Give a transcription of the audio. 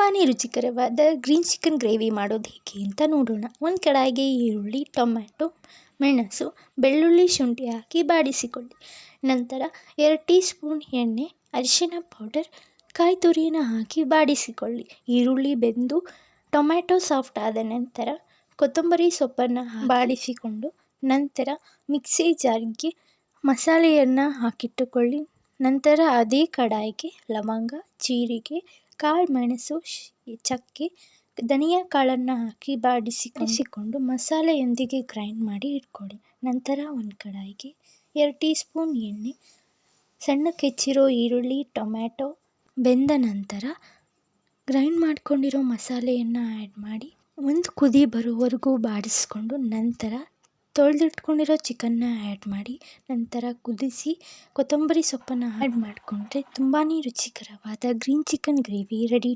ತುಂಬಾ ರುಚಿಕರವಾದ green chicken gravy ಮಾಡೋದು ಹೇಗೆ ಅಂತ ನೋಡೋಣ. ಒಂದು ಕಡಾಯಿಗೆ ಈರುಳ್ಳಿ, ಟೊಮ್ಯಾಟೊ, ಮೆಣಸು, ಬೆಳ್ಳುಳ್ಳಿ ಶುಂಠಿ ಹಾಕಿ ಬಾಡಿಸಿಕೊಳ್ಳಿ. ನಂತರ ಎರಡು ಟೀ ಸ್ಪೂನ್ ಎಣ್ಣೆ, ಅರಿಶಿನ ಪೌಡರ್ ಕಾಯಿ ತುರಿನ ಹಾಕಿ ಬಾಡಿಸಿಕೊಳ್ಳಿ. ಈರುಳ್ಳಿ ಬೆಂದು ಟೊಮ್ಯಾಟೊ ಸಾಫ್ಟ್ ಆದ ನಂತರ ಕೊತ್ತಂಬರಿ ಸೊಪ್ಪನ್ನು ಬಾಡಿಸಿಕೊಂಡು ನಂತರ ಮಿಕ್ಸಿ ಜಾರ್ಗೆ ಮಸಾಲೆಯನ್ನು ಹಾಕಿಟ್ಟುಕೊಳ್ಳಿ. ನಂತರ ಅದೇ ಕಡಾಯಿಗೆ ಲವಂಗ, ಜೀರಿಗೆ ಕಾಳು ಮೆಣಸು ಚಕ್ಕೆ, ಧನಿಯಾ ಕಾಳನ್ನು ಹಾಕಿ ಬಾಡಿಸಿಕೊಂಡು ಮಸಾಲೆಯೊಂದಿಗೆ ಗ್ರೈಂಡ್ ಮಾಡಿ ಇಟ್ಕೊಳ್ಳಿ. ನಂತರ ಒಂದು ಕಡಾಯಿಗೆ ಎರಡು ಟೀ ಸ್ಪೂನ್ ಎಣ್ಣೆ ಸಣ್ಣಕ್ಕೆ ಹೆಚ್ಚಿರೋ ಈರುಳ್ಳಿ, ಟೊಮ್ಯಾಟೊ, ಬೆಂದ ನಂತರ ಗ್ರೈಂಡ್ ಮಾಡಿಕೊಂಡಿರೋ ಮಸಾಲೆಯನ್ನು ಆ್ಯಡ್ ಮಾಡಿ ಒಂದು ಕುದಿ ಬರೋವರೆಗೂ ಬಾಡಿಸ್ಕೊಂಡು ನಂತರ ತೊಳೆದಿಟ್ಕೊಂಡಿರೋ ಚಿಕನ್ನ ಆ್ಯಡ್ ಮಾಡಿ, ನಂತರ ಕುದಿಸಿ ಕೊತ್ತಂಬರಿ ಸೊಪ್ಪನ್ನು ಆ್ಯಡ್ ಮಾಡಿಕೊಂಡ್ರೆ ತುಂಬಾ ರುಚಿಕರವಾದ ಗ್ರೀನ್ ಚಿಕನ್ ಗ್ರೇವಿ ರೆಡಿ